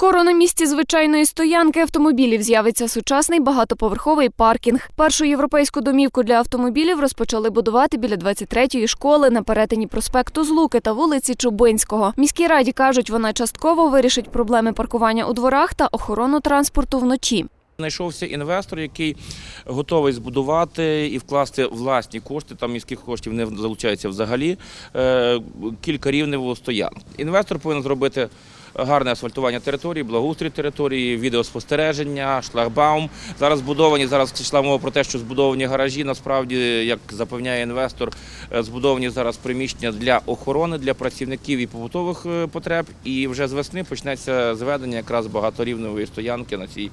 Скоро на місці звичайної стоянки автомобілів з'явиться сучасний багатоповерховий паркінг. Першу європейську домівку для автомобілів розпочали будувати біля 23-ї школи на перетині проспекту Злуки та вулиці Чубинського. Міській раді кажуть, вона частково вирішить проблеми паркування у дворах та охорону транспорту вночі. Знайшовся інвестор, який готовий збудувати і вкласти власні кошти. Там міських коштів не залучається взагалі. е, Кілька рівневого стоянок. Інвестор повинен зробити гарне асфальтування території, благоустрій території, відеоспостереження, шлагбаум. Зараз збудовані, зараз йшла мова про те, що збудовані гаражі. Насправді, як запевняє інвестор, е, збудовані зараз приміщення для охорони, для працівників і побутових е, потреб. І вже з весни почнеться зведення якраз багаторівневої стоянки на цій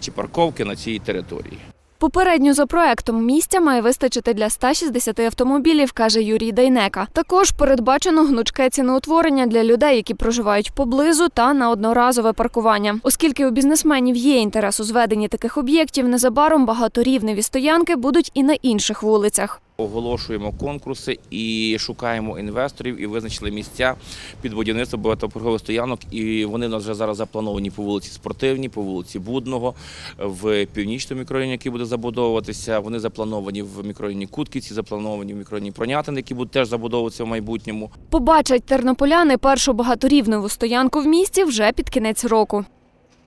чи парковки на цій території. Попередньо за проектом місця має вистачити для 160 автомобілів, каже Юрій Дайнека. Також передбачено гнучке ціноутворення для людей, які проживають поблизу, та на одноразове паркування. Оскільки у бізнесменів є інтерес у зведенні таких об'єктів, незабаром багаторівневі стоянки будуть і на інших вулицях. Оголошуємо конкурси і шукаємо інвесторів і визначили місця під будівництво багатоповерхових стоянок. І вони у нас вже зараз заплановані по вулиці Спортивній, по вулиці Будного, в північному мікрорайоні, який буде забудовуватися. Вони заплановані в мікрорайоні Кутківці, заплановані в мікрорайоні Пронятин, які будуть теж забудовуватися в майбутньому. Побачать тернополяни першу багаторівневу стоянку в місті вже під кінець року.